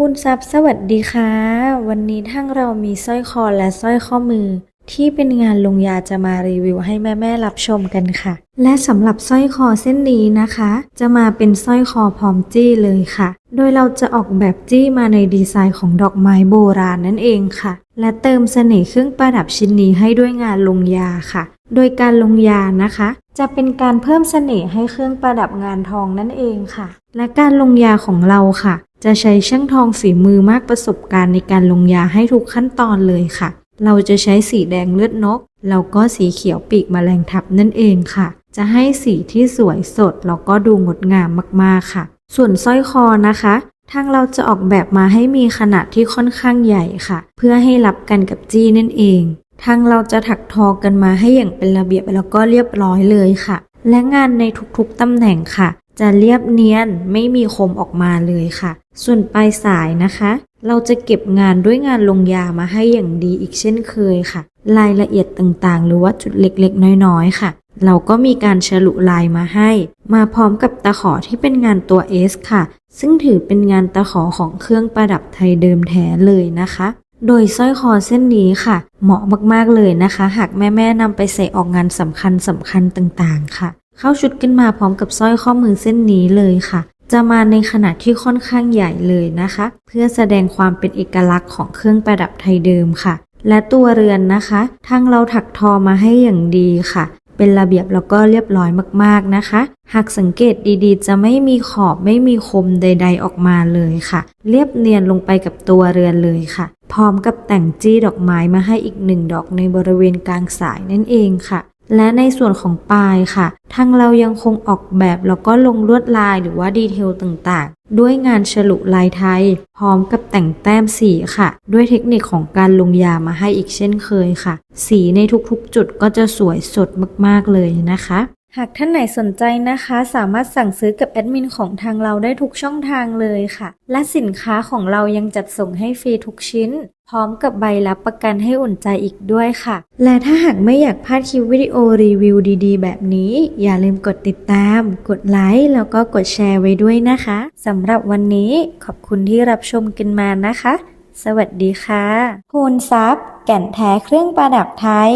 พูนทรัพย์สวัสดีค่ะ วันนี้ทั้งเรามีสร้อยคอและสร้อยข้อมือ ที่เป็นงานลงยาจะมารีวิวให้แม่ๆรับชมกันค่ะ และสำหรับสร้อยคอเส้นนี้นะคะ จะมาเป็นสร้อยคอพร้อมจี้เลยค่ะ โดยเราจะออกแบบจี้มาในดีไซน์ของดอกไม้โบราณนั่นเองค่ะ และเติมเสน่ห์เครื่องประดับชิ้นนี้ให้ด้วยงานลงยาค่ะ โดยการลงยานะคะ จะเป็นการเพิ่มเสน่ห์ให้เครื่องประดับงานทองนั่นเองค่ะ และการลงยาของเราค่ะ จะใช้ช่างทองฝีมือมากประสบการณ์ในการลงยาให้ทุกขั้นตอนเลยค่ะ เราจะใช้สีแดงเลือดนก แล้วก็สีเขียวปีกแมลงทับนั่นเองค่ะ จะให้สีที่สวยสดแล้วก็ดูงดงามมากๆค่ะ ส่วนสร้อยคอนะคะ ทางเราจะออกแบบมาให้มีขนาดที่ค่อนข้างใหญ่ค่ะ เพื่อให้รับกันกับจี้นั่นเอง ทางเราจะถักทอกันมาให้อย่างเป็นระเบียบแล้วก็เรียบร้อยเลยค่ะ และงานในทุกๆตำแหน่งค่ะ จะเรียบเนียนไม่มีคมออกมาเลยค่ะ ส่วนปลายสายนะคะ เราจะเก็บงานด้วยงานลงยามาให้อย่างดีอีกเช่นเคยค่ะ รายละเอียดต่างๆ หรือว่าจุดเล็กๆ น้อยๆ ค่ะ เราก็มีการฉลุลายมาให้ มาพร้อมกับตะขอที่เป็นงานตัว S ค่ะ ซึ่งถือเป็นงานตะขอของเครื่องประดับไทยเดิมแท้เลยนะคะ โดยสร้อยคอเส้นนี้ค่ะ เหมาะมากๆเลยนะคะ หากแม่ๆนำไปใส่ออกงานสำคัญสำคัญต่างๆ ค่ะ เข้าชุดกันมาพร้อมกับสร้อยข้อมือเส้นนี้เลยค่ะ จะมาในขนาดที่ค่อนข้างใหญ่เลยนะคะ เพื่อแสดงความเป็นเอกลักษณ์ของเครื่องประดับไทยเดิมค่ะ และตัวเรือนนะคะทางเราถักทอมาให้อย่างดีค่ะ เป็นระเบียบแล้วก็เรียบร้อยมากๆนะคะ หากสังเกตดีๆ จะไม่มีขอบไม่มีคมใด ๆ ออกมาเลยค่ะ เรียบเนียนลงไปกับตัวเรือนเลยค่ะ พร้อมกับแต่งจี้ดอกไม้มาให้อีกหนึ่งดอกในบริเวณกลางสายนั่นเองค่ะ และในส่วนของปลายค่ะ ทางเรายังคงออกแบบแล้วก็ลงลวดลายหรือว่าดีเทลต่างๆ ด้วยงานฉลุลายไทย พร้อมกับแต่งแต้มสีค่ะ ด้วยเทคนิคของการลงยามาให้อีกเช่นเคยค่ะ สีในทุกๆ จุดก็จะสวยสดมากๆเลยนะคะ หากท่านไหนสนใจนะคะ สามารถสั่งซื้อกับแอดมินของทางเราได้ทุกช่องทางเลยค่ะ และสินค้าของเรายังจัดส่งให้ฟรีทุกชิ้น พร้อมกับใบรับประกันให้อุ่นใจอีกด้วยค่ะ และถ้าหากไม่อยากพลาดคลิปวิดีโอรีวิวดีๆ แบบนี้ อย่าลืมกดติดตาม กดไลค์แล้วก็กดแชร์ไว้ด้วยนะคะสำหรับวันนี้ขอบคุณที่รับชมกันมานะคะ สวัสดีค่ะคูณทรัพย์แก่นแท้เครื่องประดับไทย